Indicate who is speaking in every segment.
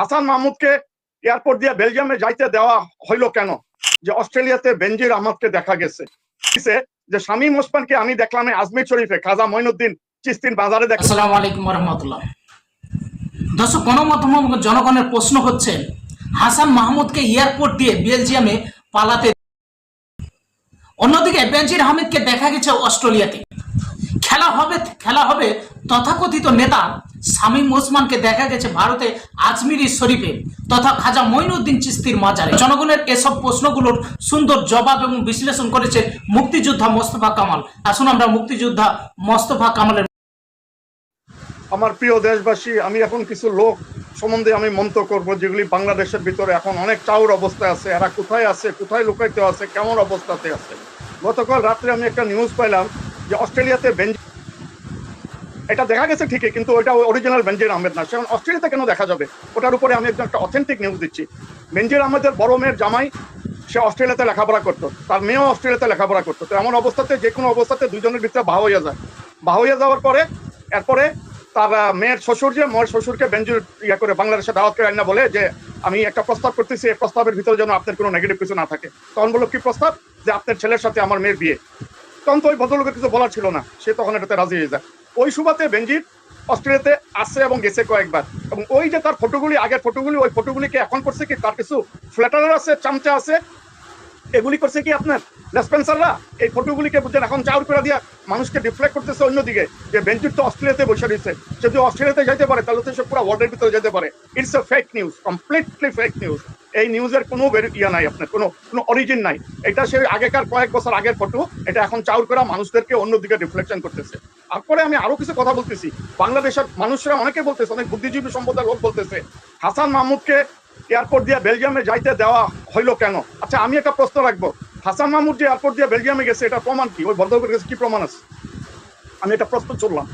Speaker 1: হাসান মাহমুদকে এয়ারপোর্ট দিয়ে বেলজিয়ামে যাইতে দেওয়া হইল কেন? যে অস্ট্রেলিয়াতে বেনজির আহমদকে দেখা গেছে। যে শামীম ওসমানকে আমি দেখলাম আজমির শরীফে, খাজা মঈনুদ্দিন চিস্তিন বাজারে দেখলাম
Speaker 2: আসসালামু আলাইকুম রহমতুল্লাহ দর্শক, গণমাধ্যম জনগণের প্রশ্ন হচ্ছে, হাসান মাহমুদকে এয়ারপোর্ট দিয়ে বেলজিয়ামে পালাতে অন্যদিকে বেনজির আহমেদকে দেখা গেছে অস্ট্রেলিয়াতে। খেলা হবে খেলা হবে তথাকথিত নেতা শামীম ওসমানকে দেখা গেছে ভারতে আজমিরি শরীফে। তথা খাজা মঈনুদ্দিন চিস্তির মাজারে। জনগণের এসব প্রশ্নগুলোর সুন্দর জবাব এবং বিশ্লেষণ করেছে মুক্তিযোদ্ধা মোস্তফা কামাল। আসুন আমরা মুক্তিযোদ্ধা মোস্তফা কামালের
Speaker 1: আমার প্রিয় দেশবাসী, আমি এখন কিছু লোক সম্বন্ধে আমি মন্তব্য করব, যেগুলি বাংলাদেশের ভিতরে এখন অনেক চাউর অবস্থায় আছে। এরা কোথায় আছে, কোথায় লুকাইতে আছে, কেমন অবস্থাতে আছে? গতকাল রাত্রে আমি একটা নিউজ পাইলাম যে অস্ট্রেলিয়াতে বেঞ্জ এটা দেখা গেছে ঠিকই, কিন্তু ওটা অরিজিনাল বেঞ্জির আহমেদ না। সেখানে অস্ট্রেলিয়াতে কেন দেখা যাবে? ওটার উপরে আমি একদম একটা অথেন্টিক নিউজ দিচ্ছি। বেঞ্জির আহমেদের বড় মেয়ের জামাই, সে অস্ট্রেলিয়াতে লেখাপড়া করতো। তার মেয়েও অস্ট্রেলিয়াতে লেখাপড়া করতো। তো এমন অবস্থাতে যে কোনো অবস্থাতে দুজনের ভিতরে বাহ হইয়া যায়। বাহ হইয়া যাওয়ার পরে, এরপরে তার মেয়ের শ্বশুর যে, মেয়ের শ্বশুরকে বেঞ্জুর ইয়া করে বাংলাদেশে দাওয়াত করে বলে যে, আমি একটা প্রস্তাব করতেছি, এই প্রস্তাবের ভিতরে যেন আপনার কোনো নেগেটিভ কিছু না থাকে। তখন বলল, কি প্রস্তাব? যে আপনার ছেলের সাথে আমার মেয়ের বিয়ে। তখন তো ওই ভদ্রলোকের কিছু বলার ছিল না। সে তখন এটাতে রাজি হয়ে যায়। ওই সুবাতে বেঞ্জির অস্ট্রেলিয়াতে আসে এবং গেছে কয়েকবার। এবং ওই যে তার ফটোগুলি আগের ফটোগুলি ওই ফটোগুলিকে এখন করছে কি? তার কিছু ফ্ল্যাটার আছে, চামচা আছে এগুলি করছে কি আপনার? রেসপেন্সাররা এই ফটোগুলিকে বুঝছেন, এখন চাউর করে দিয়া মানুষকে ডিফ্লেক্ট করতেছে অন্যদিকে। যে বেঞ্চুর তো অস্ট্রেলিয়াতে বসে রয়েছে। যদি অস্ট্রেলিয়াতে যেতে পারে, তাহলে তো সে পুরো ওয়ার্ল্ডের ভিতরে যেতে পারে। It's a fake news completely fake news এই নিউজের কোনো ইয়া নাই আপনার, কোনো কোনো অরিজিন নাই। এটা সে আগেকার কয়েক বছর আগের ফটো এটা এখন চাউর করা মানুষদেরকে অন্যদিকে রিফ্লেকশন করতেছে। তারপরে আমি আরও কিছু কথা বলতেছি। বাংলাদেশের মানুষরা অনেকে বলতেছে, অনেক বুদ্ধিজীবী সম্প্রদায়ের লোক বলতেছে, হাসান মাহমুদকে এয়ারপোর্ট দিয়ে বেলজিয়ামে যাইতে দেওয়া হইল কেন? আচ্ছা আমি একটা প্রশ্ন রাখব। হাসান মাহমুদ যে এয়ারপোর্ট দিয়ে বেলজিয়ামে গেছে, এটা প্রমাণ কি? ওই ভদ্রলোকের কাছে কি প্রমাণ আছে? আমি এটা প্রশ্ন চললাম।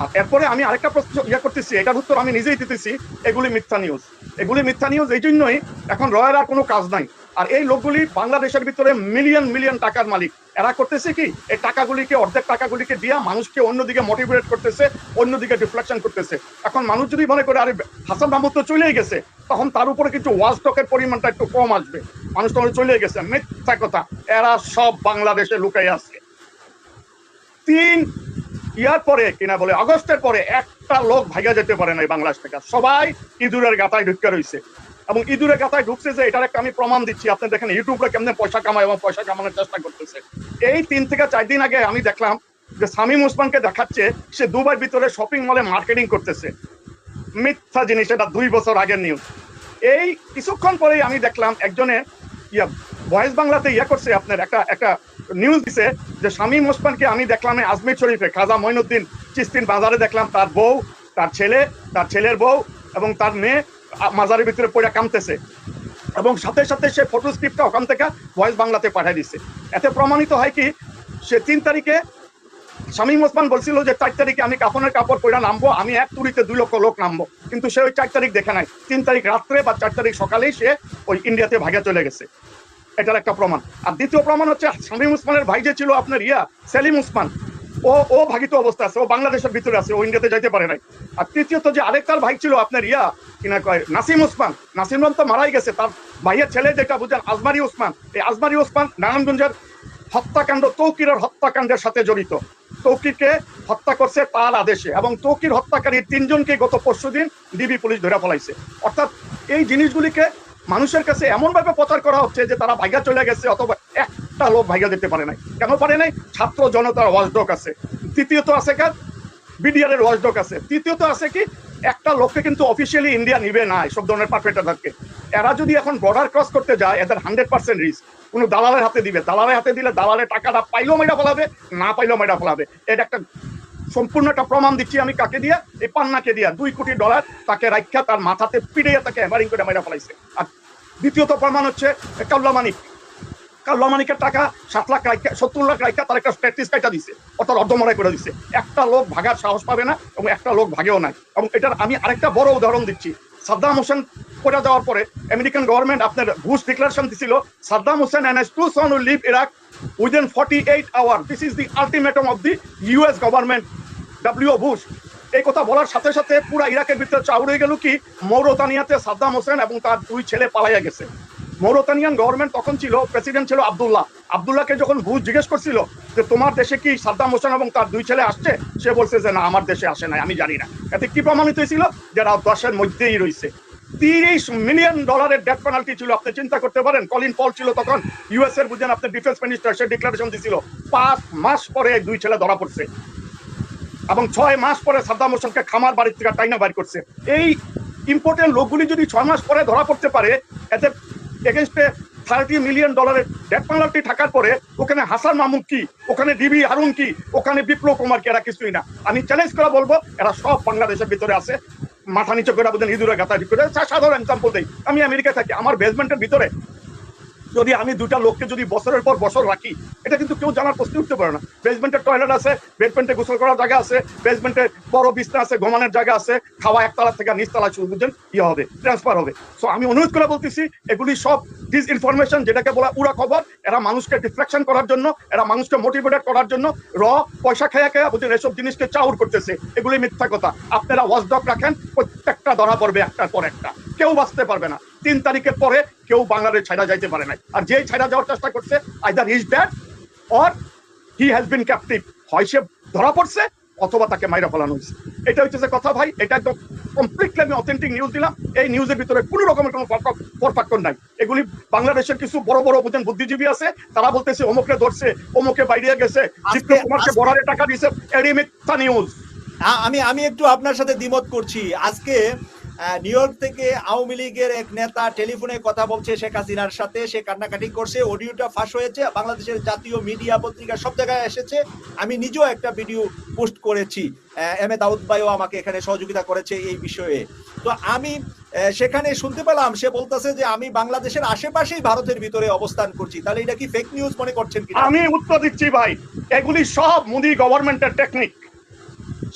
Speaker 1: আর এরপরে আমি আরেকটা প্রশ্ন ইয়ে করতেছি, এটার উত্তর আমি নিজেই দিতেছি, এগুলি মিথ্যা নিউজ এগুলি মিথ্যা নিউজ এই জন্যই এখন রয়ের আর কোনো কাজ নাই। আর এই লোকগুলি বাংলাদেশের ভিতরে মিলিয়ন মিলিয়ন টাকার মালিক। এরা করতেছে কি? এই টাকাগুলিকে, অর্ধেক টাকাগুলিকে দিয়া মানুষকে অন্যদিকে মোটিভেট করতেছে, অন্যদিকে ডিফ্লেকশন করতেছে। এখন মানুষ যদি মনে করে, আরে, হাসান মাহমুদ তো চলেই গেছে, তখন তার উপরে কিছু ওয়াজ টকের পরিমাণটা একটু কম আসবে। মানুষ তখন চলে গেছে। মিথ্যা কথা। এরা সব বাংলাদেশে লুকাই আছে। তিন ইয়ার পরে কিনা বলে, আগস্টের পরে একটা লোক ভাইয়া যেতে পারে না বাংলাদেশ থেকে। সবাই ইঁদুরের গাতায় ঢুকে রয়েছে এবং ইঁদুরের গাতায় ঢুকছে যে এটার একটা আমি প্রমাণ দিচ্ছি। আপনি দেখেন ইউটিউবে কেমনে পয়সা কামায় এবং পয়সা কামানোর চেষ্টা করতেছে। এই তিন থেকে চার দিন আগে আমি দেখলাম যে সামিম ওসমানকে দেখাচ্ছে, সে দুবার ভিতরে শপিং মলে মার্কেটিং করতেছে। মিথ্যা জিনিস, এটা দুই বছর আগের নিউজ এই কিছুক্ষণ পরেই আমি দেখলাম একজনে ইয়া ভয়েস বাংলাতে ইয়া করছে আপনার, একটা একটা নিউজ দিছে যে শামীম ওসমানকে আমি দেখলাম আজমির শরীফে, খাজা মঈনুদ্দিন চিস্তিন বাজারে দেখলাম তার বউ, তার ছেলে, তার ছেলের বউ এবং তার মেয়ে মাজারের ভিতরে পড়ে কামতেছে। এবং সাথে সাথে সে ফটো স্ক্রিপ্টটা ওখান থেকে ভয়েস বাংলাতে পাঠিয়ে দিছে। এতে প্রমাণিত হয় কি, সে তিন তারিখে শামীম ওসমান বলছিল যে চার তারিখে আমি কাফনের কাপড় পরে নামবো, আমি এক তুড়িতে দুই লক্ষ লোক নামবো। কিন্তু সে ওই চার তারিখ দেখে নাই। তিন তারিখ রাত্রে বা চার তারিখ সকালেই সে ওই ইন্ডিয়াতে ভাগে চলে গেছে। এটার একটা প্রমাণ। আর দ্বিতীয় প্রমাণ হচ্ছে শামীম উসমানের ভাই যে ছিল আপনার ইয়া, সেলিম উসমান ও ও ভাগিত অবস্থা আছে, ও বাংলাদেশের ভিতরে আছে, ও ইন্ডিয়াতে যাইতে পারে নাই। আর তৃতীয়ত যে আরেকটার ভাই ছিল আপনার ইয়া কিনা কয়, নাসিম উসমান নাসিম উসমান তো মারাই গেছে, তার ভাইয়ের ছেলে যেটা বুঝেন, আজমারি উসমান এই আজমারি উসমান নারায়ণগঞ্জের হত্যাকাণ্ড, তৌকিরের হত্যাকাণ্ডের সাথে জড়িত। তৌকিরকে হত্যা করছে তার আদেশে, এবং তৌকির হত্যাকারী তিনজনকে গত পরশুদিন ডিবি পুলিশ ধরে ফলাইছে অর্থাৎ এই জিনিসগুলিকে মানুষের কাছে এমন ভাবে প্রচার করা হচ্ছে যে তারা ভাইগা চলে গেছে, অথবা একটা লোক ভাইগা যেতে পারে নাই। কেন পারে নাই? ছাত্র জনতার ওয়াজডক আছে। তৃতীয়ত আছে কার? বিডিআর এর ওয়াজডক আছে। তৃতীয়ত আছে কি? একটা লোককে কিন্তু অফিসিয়ালি ইন্ডিয়া নিবে না সব ধরনের পারফেক্টারকে এরা যদি এখন বর্ডার ক্রস করতে যায়, এদের হান্ড্রেড পার্সেন্ট রিস্ক কোনো দালালের হাতে দিবে। দালালের হাতে দিলে দালালের টাকাটা পাইলেও মেয়েটা ফেলাবে, না পাইলেও মেয়েটা ফেলাবে। এটা একটা সম্পূর্ণ একটা প্রমাণ দিচ্ছি আমি কাকে দিয়া? এই পান্নাকে দিয়া। দুই কোটি ডলার তাকে রাখা তার মাথাতে পিড়ে তাকে হ্যামারিং করে মেরা ফেলাইছে। আর দ্বিতীয়ত প্রমাণ হচ্ছে কাল্লা মানিক কাল্লা মানিকের টাকা সাত লাখ রাইকা সত্তর লাখ রাইকা তার একটা প্র্যাকটিস কাইটা দিছে। অর্থাৎ অর্ধমরাই করে দিছে। একটা লোক ভাগার সাহস পাবে না এবং একটা লোক ভাগেও নাই। এবং এটার আমি আরেকটা বড় উদাহরণ দিচ্ছি। সাদ্দাম হোসেন করে দেওয়ার পরে আমেরিকান গভর্নমেন্ট আপনার ঘুষ ডিক্লারেশন দিছিল, Saddam Hussein and to son leave Iraq within forty eight hour this is the ultimatum of the US government W Bush এই কথা বলার সাথে সাথে পুরা ইরাকের ভিতরে হয়ে গেল কি? মৌরতানিয়াতে সাদ্দাম হোসেন এবং তার দুই ছেলে পালাইয়া গেছে। মৌরতানিয়ান গভর্নমেন্ট তখন ছিল প্রেসিডেন্ট ছিল আব্দুল্লাহ। আব্দুল্লাহকে যখন বুশ জিজ্ঞেস করছিল যে, তোমার দেশে কি সাদ্দাম হোসেন এবং তার দুই ছেলে আসছে? সে বলছে যে, না, আমার দেশে আসে নাই, আমি জানি না। এতে কি প্রমাণিত হয়েছিল? যারা দশের মধ্যেই রয়েছে। তিরিশ মিলিয়ন ডলারের ডেথ পেনাল্টি ছিল, আপনি চিন্তা করতে পারেন, কলিন পল ছিল তখন ইউএস এর বুঝেন আপনি ডিফেন্স মিনিস্টার সে ডিক্লারেশন দিছিল। পাঁচ মাস পরে দুই ছেলে ধরা পড়ছে। এবং ছয় মাস পরে সাদ্দাম হোসেনকে খামার বাড়ির থেকে টাইনা বাইর করছে। এই ইম্পর্টেন্ট লোকগুলি যদি ছয় মাস পরে ধরা পড়তে পারে এতে এগেনস্টে থার্টি মিলিয়ন ডলারের ডেট পেনাল্টি থাকার পরে ওখানে হাসান মামুন কি? ওখানে ডিবি হারুন কি? ওখানে বিপ্লব কুমার কি? এরা কিছুই না। আমি চ্যালেঞ্জ করে বলব, এরা সব বাংলাদেশের ভিতরে আছে। মাথা নিচে করে বলছেন ইঁদুরে গাতা করে। সাধারণ এক্সাম্পল দেই। আমি আমেরিকায় থাকি। আমার বেসমেন্টের ভিতরে যদি আমি দুটা লোককে যদি বছরের পর বছর রাখি, এটা কিন্তু কেউ জানার প্রশ্ন উঠতে পারে না। বেসমেন্টের টয়লেট আছে বেসমেন্টে গোসল করার জায়গা আছে বেসমেন্টে বড় বিছনা আছে, ঘুমানোর জায়গা আছে, খাওয়া একতলা থেকে নিচতলা শুরু বুঝছেন ইয়ে হবে ট্রান্সফার হবে। সো আমি অনুরোধ করে বলতেছি, এগুলি সব ডিস ইনফরমেশন যেটাকে বলা উড়া খবর, এরা মানুষকে ডিফ্লেকশন করার জন্য, এরা মানুষকে মোটিভেটেড করার জন্য, র, পয়সা খেয়া খেয়া বুঝছেন এসব জিনিসকে চাউর করতেছে। এগুলি মিথ্যা কথা। আপনারা ওয়াচডক রাখেন, প্রত্যেকটা ধরা পড়বে একটার পর একটা। কেউ বাঁচতে পারবে না। তিন তারিখের পরে কেউ বাংলাদেশ ছাড়া যাইতে পারে নাই। আর যেই ছাড়া যাওয়ার চেষ্টা করছে either is bad or he has been captive হয় সে ধরা পড়ছে অথবা তাকে মাইরা ফেলানো হয়েছে। এটা হচ্ছে যে কথা ভাই এটা একদম কমপ্লিটলি আমি অথেন্টিক নিউজ দিলাম। এই নিউজের ভিতরে কোনো রকমের কোনো পরফাক্টর নাই। এগুলি বাংলাদেশের কিছু বড় বড় বুঝেন বুদ্ধিজীবী আছে তারা বলতেছে অমুকে ধরছে অমুকে বাইরে গেছে। কুমারকে বড়ারে টাকা দিয়েছে এডি মিথ্যা নিউজ
Speaker 3: আমি আমি একটু আপনার সাথে দ্বিমত করছি। আজকে নিউ ইয়র্ক থেকে আওয়ামী লীগের এক নেতা টেলিফোনে কথা বলছে শেখ হাসিনার সাথে। সে কান্নাকাটি করছে, অডিওটা ফাঁস হয়েছে, বাংলাদেশের জাতীয় মিডিয়া পত্রিকা সব জায়গায় এসেছে। আমি নিজেও একটা ভিডিও পোস্ট করেছি। এম এ দাউদ ভাইও আমাকে এখানে সহযোগিতা করেছে এই বিষয়ে। তো আমি সেখানে শুনতে পেলাম, সে বলতেছে যে আমি বাংলাদেশের আশেপাশেই ভারতের ভিতরে অবস্থান করছি। তাহলে এটা কি ফেক নিউজ মনে করছেন কি
Speaker 1: আমি উত্তর দিচ্ছি ভাই, এগুলি সব মোদি গভর্নমেন্টের টেকনিক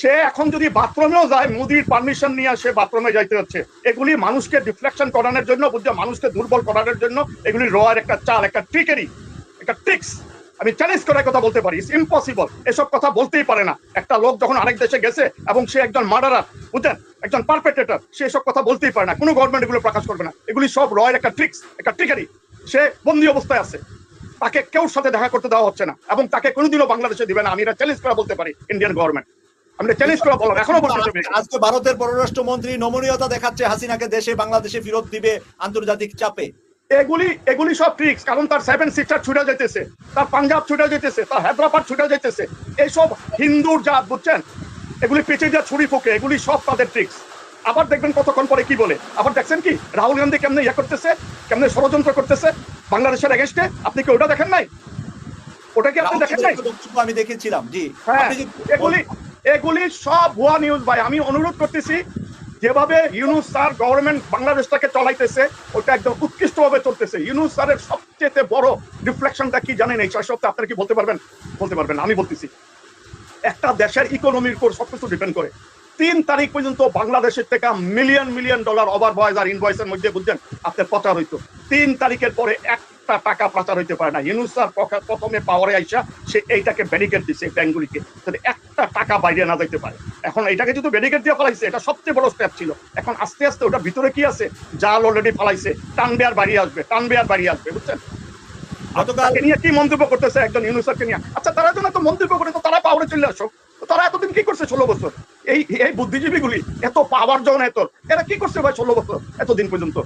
Speaker 1: সে এখন যদি বাথরুমেও যায়, মোদির পারমিশন নিয়ে সে বাথরুমে যাইতে হচ্ছে। এগুলি মানুষকে ডিফ্লেকশন করানোর জন্য, বুঝছে, মানুষকে দুর্বল করানোর জন্য এগুলি রয়ের একটা চাল, একটা ট্রিকেরই একটা ট্রিক্স আমি চ্যালেঞ্জ করে কথা বলতে পারি ইটস ইম্পসিবল এসব কথা বলতেই পারে না। একটা লোক যখন আরেক দেশে গেছে এবং সে একজন মার্ডারার বুঝলেন একজন পারপেটেটর সে এসব কথা বলতেই পারে না। কোনো গভর্নমেন্ট এগুলো প্রকাশ করবে না। এগুলি সব রয়ের একটা ট্রিক্স একটা ট্রিকেরই সে বন্দি অবস্থায় আছে। তাকে কেউ সাথে দেখা করতে দেওয়া হচ্ছে না। এবং তাকে কোনোদিনও বাংলাদেশে দিবে না। আমি এটা চ্যালেঞ্জ করে বলতে পারি ইন্ডিয়ান গভর্নমেন্ট আমি চ্যালেঞ্জ করে বললাম এখনও বলতে
Speaker 3: আজকে ভারতের পররাষ্ট্রমন্ত্রী নমনীয়তা দেখাচ্ছে হাসিনাকে দেশে বাংলাদেশে ফেরত দিবে আন্তর্জাতিক চাপে।
Speaker 1: এগুলি এগুলি সব ট্রিক্স কারণ তার সেভেন সিস্টার ছুটে যেতেছে তার পাঞ্জাব ছুটে যেতেছে তার হায়দ্রাবাদ ছুটে যেতেছে এইসব হিন্দুর জাত বুঝছেন? এগুলি পেঁচে যা ছুরি ফোকে এগুলি সব তাদের ট্রিক্স আবার দেখবেন কতক্ষণ পরে কি বলে? আবার দেখছেন কি? রাহুল গান্ধী কেমনে ইয়ে করতেছে কেমনে ষড়যন্ত্র করতেছে বাংলাদেশের এগেনস্টে আপনি কি ওটা দেখেন নাই? ওটা কি আপনি দেখেন নাই?
Speaker 3: আমি দেখেছিলাম জি।
Speaker 1: হ্যাঁ এগুলি সব ভুয়া নিউজ ভাই। আমি অনুরোধ করতেছি, যেভাবে ইউনুস স্যার গভর্নমেন্ট বাংলাদেশটাকে চলাইতেছে, ওটা একদম উৎকৃষ্টভাবে চলতেছে। ইউনুস স্যারের সবচেয়ে বড় রিফ্লেকশনটা কি জানেন এই ছয় সপ্তাহে? আপনারা কি বলতে পারবেন? বলতে পারবেন আমি বলতেছি। একটা দেশের ইকোনমির উপর সবকিছু ডিপেন্ড করে। তিন তারিখ পর্যন্ত বাংলাদেশের থেকে million million dollar over voice আর ইনভয়েসের মধ্যে, বুঝছেন? আপনার প্রচার হইতো। তিন তারিখের পরে একটা টাকা প্রচার হইতে পারে না। ইউনুস স্যার প্রথমে পাওয়ারে আইসা সে এইটাকে ব্যারিকেড দিছে ব্যাঙ্কগুলিকে যাতে একটা টাকা বাইরে না যাইতে পারে। এখন এইটাকে যদি ব্যারিকেড দিয়ে ফেলাইছে এটা সবচেয়ে বড় স্টেপ ছিল। এখন আস্তে আস্তে ওটা ভিতরে কি আছে? জাল অলরেডি ফেলাইছে। টানবে আর বাড়িয়ে আসবে টানবে আর বাড়িয়ে আসবে বুঝছেন?
Speaker 3: গতকাল
Speaker 1: তাকে নিয়ে কি মন্তব্য করতেছে একজন ইউনুসারকে নিয়ে? আচ্ছা তারা যেন তো মন্তব্য করে তো তারা পাওয়ারে চলে আসো তারা এতদিন কি করছে ষোলো বছর? এই এই বুদ্ধিজীবীগুলি এত পাওয়ার জন এত এরা কি করছে ভাই ষোলো বছর? এতদিন পর্যন্ত।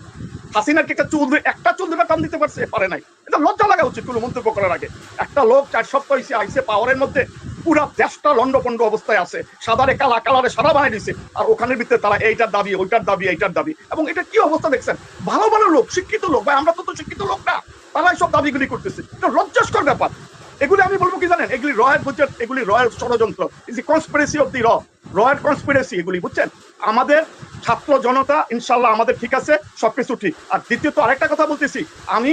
Speaker 1: হাসিনার কি একটা চুল একটা চুল ধরে টান দিতে পারছে, পারে নাই। এটা লজ্জা লাগা উচিত কোনো মন্তব্য করার আগে। একটা লোক চার সপ্তাহ হয়েছে আইসে পাওয়ারের মধ্যে, পুরা দেশটা লন্ডপন্ড অবস্থায় আছে, সাদারে কালা কালারে সাদা বানাই দিছে, আর ওখানের ভিতরে তারা এইটার দাবি, ওইটার দাবি, এইটার দাবি। এবং এটা কি অবস্থা দেখছেন? ভালো ভালো লোক, শিক্ষিত লোক, ভাই, আমরা তো তো শিক্ষিত লোক না। তারা এইসব দাবিগুলি করতেছে। এটা লজ্জাস্কর ব্যাপার। এগুলি আমি বলব কি জানেন? এগুলি রয়ের এগুলি রয়ের ষড়যন্ত্র। ইজ কনস্পিরেসি অফ দি র। রয়ের কনস্পিরেসি এগুলি, বুঝছেন? আমাদের ছাত্র জনতা, ইনশাল্লাহ আমাদের ঠিক আছে, সবকিছু ঠিক। আর দ্বিতীয়ত আরেকটা কথা বলতেছি, আমি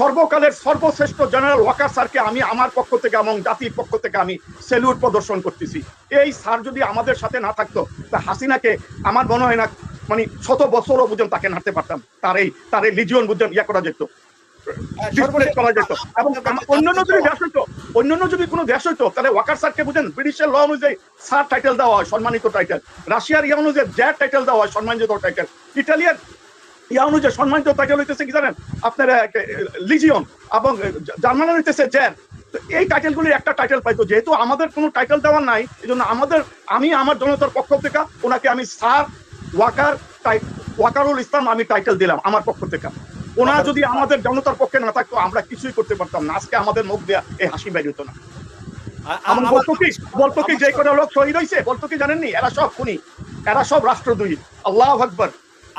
Speaker 1: সর্বকালের সর্বশ্রেষ্ঠ জেনারেল ওয়াকার স্যারকে আমি আমার পক্ষ থেকে এবং জাতির পক্ষ থেকে আমি সেলুট প্রদর্শন করতেছি। এই স্যার যদি আমাদের সাথে না থাকতো, তা হাসিনাকে আমার মনে হয় না মানে শত বছরও বুঝেন তাকে নাড়তে পারতাম। তার এই তার এই লিজিয়ন বুঝেন ইয়া করা যেত। ডিসপ্লেস করা যেত। এবং অন্যান্য যদি দেশ হইতো অন্যান্য যদি কোনো দেশ হইতো তাহলে ওয়াকার স্যারকে বুঝেন ব্রিটিশের ল অনুযায়ী স্যার টাইটেল দেওয়া হয় সম্মানিত টাইটেল রাশিয়ার ইয়া অনুযায়ী জ্যাট টাইটেল দেওয়া হয় সম্মানিত টাইটেল ইটালিয়ার ইয়া অনুযায়ী সম্মানিত টাইটেল হইতেছে কি জানেন? আপনার লিজিয়ন এবং জার্মানের হইতেছে এই টাইটেলগুলির একটা টাইটেল পাইতো যেহেতু আমাদের কোনো টাইটেল দেওয়ার নাই এই জন্য আমাদের আমি আমার জনতার পক্ষ থেকে ওনাকে আমি স্যার ওয়াকার ওয়াকারুল ইসলাম আমি টাইটেল দিলাম আমার পক্ষ থেকে। ওনা যদি আমাদের জনতার পক্ষে না থাকতো আমরা কিছুই করতে পারতাম না। আজকে আমাদের মুখ দেয়া এই হাসি বের হতো না। বলতো কি? বলতো কি যে কোনো লোক শহীদ হয়েছে বলতো কি জানেননি? এরা সব খুনি। এরা সব রাষ্ট্রদ্রোহী। আল্লাহ আকবর।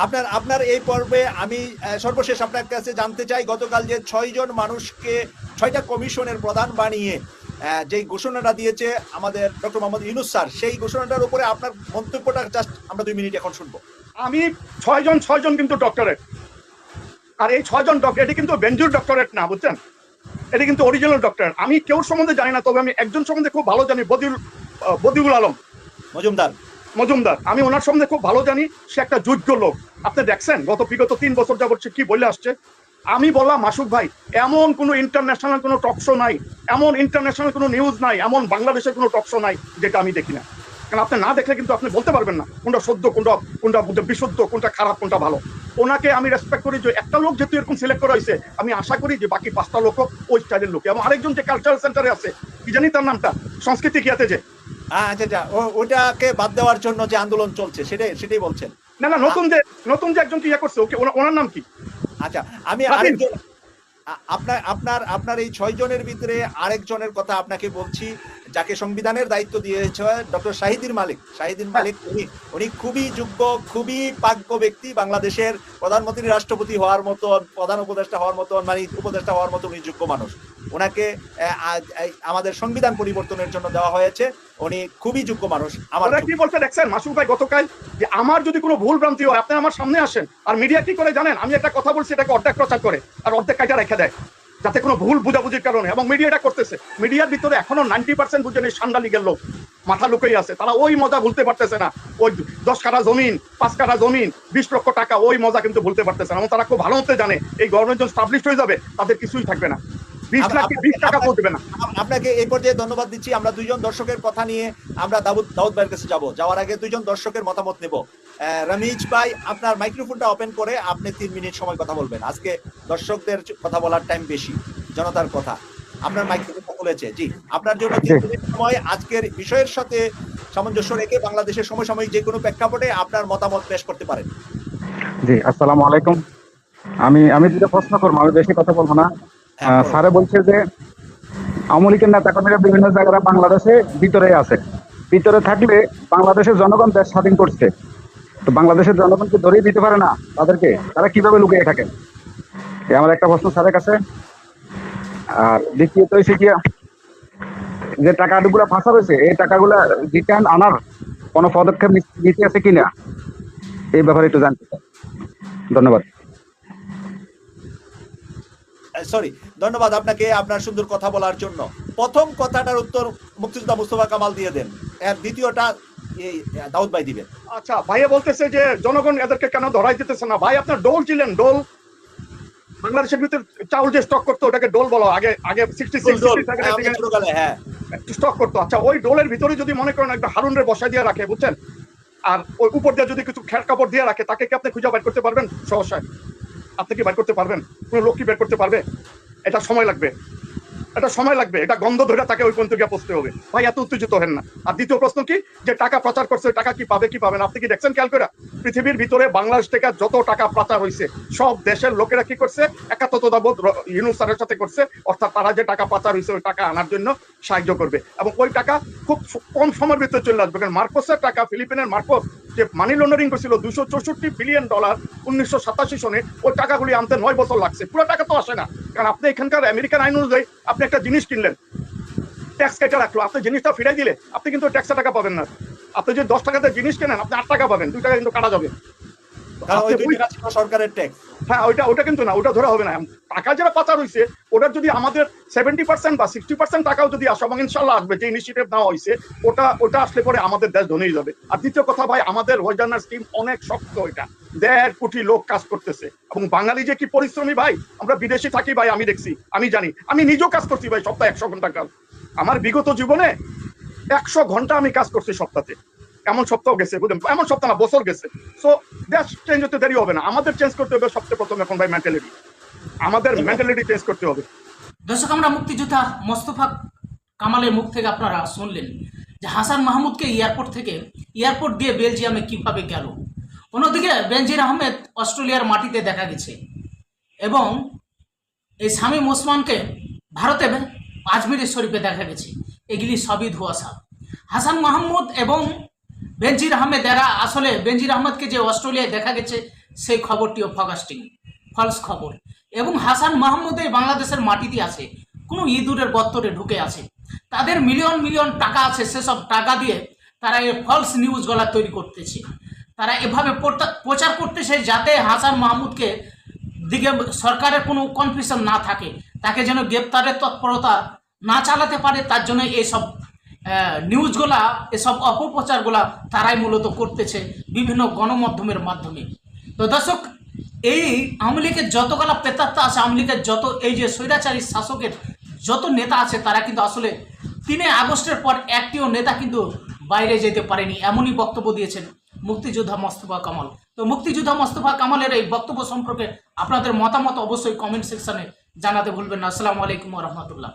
Speaker 3: আপনার আপনার এই পর্বে আমি সর্বশেষ আপনার কাছে জানতে চাই গতকাল যে ছয় জন মানুষকে ছয়টা কমিশনের প্রধান বানিয়ে যেই ঘোষণাটা দিয়েছে আমাদের ডক্টর মোহাম্মদ ইউনুস স্যার সেই ঘোষণাটার উপরে আপনার মন্তব্যটা জাস্ট আমরা দুই মিনিট এখন শুনব।
Speaker 1: আমি ছয়জন ছয়জন কিন্তু ডক্টরেট। আর এই ছয়জন ডক্টর এটি কিন্তু বেঞ্জুর ডক্টরেট না বুঝছেন? এটি কিন্তু অরিজিনাল ডক্টর আমি কেউ সম্বন্ধে জানি না তবে আমি একজন সম্বন্ধে খুব ভালো জানি বদিউল বদিউল আলম।
Speaker 3: মজুমদার।
Speaker 1: মজুমদার। আমি ওনার সম্বন্ধে খুব ভালো জানি সে একটা যোগ্য লোক। আপনি দেখছেন গত বিগত তিন বছর যাবত সে কি বলে আসছে? আমি বললাম মাসুক ভাই এমন কোনো ইন্টারন্যাশনাল কোনো টকশো নাই এমন ইন্টারন্যাশনাল কোনো নিউজ নাই এমন বাংলাদেশের কোনো টকশো নাই যেটা আমি দেখি না। কারণ আপনি না দেখলে কিন্তু আপনি বলতে পারবেন না কোনটা সদ্য কোনটা কোনটা বিশুদ্ধ কোনটা খারাপ কোনটা ভালো। ওনাকে আমি রেসপেক্ট করি যে একটা লোক যেহেতু এরকম সিলেক্ট করা হয়েছে আমি আশা করি যে বাকি পাঁচটা লোক ওই স্টাইলের লোক। এবং আরেকজন যে কালচারাল সেন্টারে আছে কি জানি তার নামটা? সংস্কৃতি কিয়াতে যে।
Speaker 3: আচ্ছা আচ্ছা। ওটাকে বাদ দেওয়ার জন্য যে আন্দোলন চলছে সেটাই সেটাই বলছেন?
Speaker 1: না না নতুন যে নতুন যে একজন কি ইয়ে করছে ওকে ওনার নাম কি?
Speaker 3: আচ্ছা আমি। আরেকজন আপনার আপনার আপনার এই ছয় জনের ভিতরে আরেকজনের কথা আপনাকে বলছি। যাকে সংবিধানের দায়িত্ব দিয়েছে ডক্টর শাহিদির মালিক। শাহিদিন মালিক, উনি উনি খুবই যোগ্য, খুবই পাগ্য ব্যক্তি বাংলাদেশের প্রধানমন্ত্রী, রাষ্ট্রপতি হওয়ার মতন, প্রধান উপদেষ্টা হওয়ার মতন মানে উপদেষ্টা হওয়ার মতন উনি যোগ্য মানুষ। ওনাকে আমাদের সংবিধান পরিবর্তনের জন্য দেওয়া হয়েছে। উনি খুবই যোগ্য মানুষ। আমার
Speaker 1: কি বলছে, দেখছেন মাসুক ভাই গতকাল যে আমার যদি কোনো ভুল ভ্রান্তি হয়, আপনি আমার সামনে আসেন। আর মিডিয়া কি করে জানেন? আমি একটা কথা বলছি, এটাকে অর্ধেক প্রচার করে, আর অর্ধেক কাজে রেখে দেয়। যাতে কোনো ভুল বুঝাবুঝির কারণে। এবং মিডিয়া এটা করতেছে। মিডিয়ার ভিতরে এখনও নাইনটি পার্সেন্ট বুঝেন এই সান্ডা লীগের লোক মাথা লুকেই আছে। তারা ওই মজা ভুলতে পারতেছে না। ওই দশ কাঠা জমিন, পাঁচ কাঠা জমিন, বিশ লক্ষ টাকা, ওই মজা কিন্তু ভুলতে পারতেছে না। এবং তারা খুব ভালো হতে জানে, এই গভর্নমেন্ট যখন স্টাবলিশ হয়ে যাবে, তাদের কিছুই থাকবে না। বিশ লাখ বিশ টাকা
Speaker 3: আপনাকে-
Speaker 1: পৌঁছবে না।
Speaker 3: আপনাকে এই পর্যায়ে ধন্যবাদ দিচ্ছি। আমরা দুইজন দর্শকের কথা নিয়ে আমরা দাউদ দাউদ ভাইয়ের কাছে যাব। যাওয়ার আগে দুইজন দর্শকের মতামত নেব। রমিজ ভাই আপনার মাইক্রোফোনটা ওপেন করে আপনি তিন মিনিট সময় কথা বলবেন। আজকে দর্শকদের কথা বলার টাইম বেশি জনতার কথা। আপনার মাইক্রোফোনটা খুলেছে। জি আপনার জন্য তিন মিনিট সময় আজকের বিষয়ের সাথে সামঞ্জস্য রেখে বাংলাদেশের সমসাময়িক যে কোনো প্রেক্ষাপটে আপনার মতামত পেশ করতে পারেন।
Speaker 4: জি আসসালামু আলাইকুম। আমি আমি দুটো প্রশ্ন করব আমি বেশি কথা বলব না। স্যারে বলছে যে আওয়ামী লীগের নেতা কর্মীরা বিভিন্ন জায়গায় বাংলাদেশে ভিতরে আছে। ভিতরে থাকলে বাংলাদেশের জনগণ দেশ স্বাধীন করছে। তো বাংলাদেশের জনগণকে ধরিয়ে দিতে পারে না তাদেরকে? তারা কীভাবে লুকিয়ে থাকে? আমার একটা প্রশ্ন স্যারের কাছে। আর দ্বিতীয়ত হয়েছে কি যে টাকাগুলো ফাঁসা রয়েছে এই টাকাগুলো রিটার্ন আনার কোনো পদক্ষেপ নিতে আছে কিনা? এই ব্যাপারে একটু জানতে চাই। ধন্যবাদ।
Speaker 3: সরি ধন্যবাদ আপনাকে আপনার সুন্দর কথা বলার জন্য। প্রথম কথাটার উত্তর মুক্তিযোদ্ধা মুস্তফা কামাল দিয়ে দেন। এর দ্বিতীয়টা দাউদ ভাই দিবেন।
Speaker 1: আচ্ছা ভাইয়া বলতেছে যে জনগণ এদেরকে কেন ধরাই দিতেছে না? ভাই আপনার ডোল ছিলেন ডোল। বাংলাদেশের ভিতরে চাউল যে স্টক করতো ওটাকে ডোল বলো। আগে আগে সিক্সটি
Speaker 3: হ্যাঁ
Speaker 1: স্টক করতো। আচ্ছা ওই ডোলের ভিতরে যদি মনে করেন একটা হারুনরে বসাই দিয়ে রাখে বুঝছেন? আর ওই উপর দিয়ে যদি কিছু খের কাপড় দিয়ে রাখে তাকে কি আপনি খুঁজে বের করতে পারবেন? সহসায় আপনি কি বের করতে পারবেন? কোনো লোক কি বের করতে পারবে? এটা সময় লাগবে। এটা সময় লাগবে, এটা গন্ধ ধরে তাকে ওই পর্যন্ত গিয়ে পৌঁছতে হবে। ভাই, এত উত্তেজিত হেন না। আর দ্বিতীয় প্রশ্ন কি? যে টাকা প্রচার করছে টাকা কি পাবে কি পাবে না? আপনি কি দেখছেন খেয়াল করে পৃথিবীর ভিতরে বাংলাদেশ থেকে যত টাকা প্রচার হয়েছে সব দেশের লোকেরা কি করছে? একাত্মতাবোধ ইউনুস স্যারের সাথে করছে, অর্থাৎ তারা যে টাকা পাচার হয়েছে ওই টাকা আনার জন্য সাহায্য করবে। এবং ওই টাকা খুব কম সময়ের ভিতরে চলে আসবে। কারণ মার্কোসের টাকা, ফিলিপিনের মার্কোস, যে মানি লন্ডারিং করেছিল, দুশো চৌষট্টি বিলিয়ন ডলার উনিশশো সাতাশি সনে, ওই টাকাগুলি আনতে নয় বছর লাগছে। পুরো টাকা তো আসে না। কারণ আপনি এখানকার আমেরিকান আইন অনুযায়ী, আপনি একটা জিনিস কিনলেন। ট্যাক্স কেটে রাখল। আপনি জিনিসটা ফিরাই দিলে আপনি কিন্তু ট্যাক্সের টাকা পাবেন না। আপনি যদি দশ টাকাতে জিনিস কেনেন আপনি আট টাকা পাবেন দুই টাকা কিন্তু কাটা যাবে।
Speaker 3: সরকারের ট্যাক্স
Speaker 1: হ্যাঁ ওইটা ওটা কিন্তু না ওটা ধরা হবে না। টাকা যারা পাচার হয়েছে ওটার যদি আমাদের সেভেন্টি পার্সেন্ট বা সিক্সটি পার্সেন্ট টাকাও যদি আসে, এবং ইনশাল্লাহ আসবে, যে ইনিশিয়েটিভ নেওয়া হয়েছে ওটা ওটা আসলে পরে আমাদের দেশ ধনী হয়ে যাবে। আর দ্বিতীয় কথা ভাই, আমাদের ওয়েজার্নার স্কিম অনেক শক্ত এটা। দেড় কোটি লোক কাজ করতেছে। এবং বাঙালি যে কি পরিশ্রমী ভাই, আমরা বিদেশে থাকি ভাই, আমি দেখছি, আমি জানি। আমি নিজেও কাজ করছি ভাই, সপ্তাহে একশো ঘণ্টা কাজ। আমার বিগত জীবনে একশো ঘণ্টা আমি কাজ করছি সপ্তাহে। এমন সপ্তাহ গেছে বুঝলেন? এমন সপ্তাহ না বছর গেছে। সো দেশ চেঞ্জ হতে দেরি হবে না। আমাদের চেঞ্জ করতে হবে সবচেয়ে প্রথম এখন ভাই মেন্টালিটি আমাদের মেন্টালিটি চেঞ্জ করতে হবে।
Speaker 2: দর্শক আমরা মুক্তিযোদ্ধা মোস্তফা কামালের মুখ থেকে আপনারা শুনলেন যে হাসান মাহমুদকে এয়ারপোর্ট থেকে এয়ারপোর্ট দিয়ে বেলজিয়ামে কীভাবে গেল? অন্যদিকে বেনজির আহমেদ অস্ট্রেলিয়ার মাটিতে দেখা গেছে। এবং এই শামীম ওসমানকে ভারতে আজমিরের শরীফে দেখা গেছে। এগুলি সবই ধোয়াশা। হাসান মাহমুদ এবং বেনজির আহমেদ এরা আসলে বেনজির আহমেদকে যে অস্ট্রেলিয়ায় দেখা গেছে, সেই খবরটিও ফগাস্টিং ফলস খবর। এবং হাসান মাহমুদ বাংলাদেশের মাটিতে আছে, কোনো ইঁদুরের গত্তরে ঢুকে আছে। তাদের মিলিয়ন মিলিয়ন টাকা আছে, সেসব টাকা দিয়ে তারা এই ফলস নিউজগুলা তৈরি করতেছে। তারা এভাবে প্রচার করতেছে যাতে হাসান মাহমুদকে দিকে সরকারের কোনো কনফিউশন না থাকে। তাকে যেন গ্রেপ্তারের তৎপরতা না চালাতে পারে, তার জন্য এইসব নিউজগুলা এসব অপপ্রচারগুলা তারাই মূলত করতেছে বিভিন্ন গণমাধ্যমের মাধ্যমে। তো দর্শক, এই আওয়ামী লীগের যতগুলা প্রেতাত্মা আছে, আওয়ামী লীগের যত এই যে স্বৈরাচারী শাসকের যত নেতা আছে, তারা কিন্তু আসলে তিনে আগস্টের পর একটিও নেতা কিন্তু বাইরে যেতে পারেনি, এমনই বক্তব্য দিয়েছেন মুক্তিযোদ্ধা মোস্তফা কামাল। তো মুক্তিযোদ্ধা মোস্তফা কামালের এই বক্তব্য সম্পর্কে আপনাদের মতামত অবশ্যই কমেন্ট সেকশনে জানাতে ভুলবেন না। আসসালামু আলাইকুম রহমতুল্লাহ।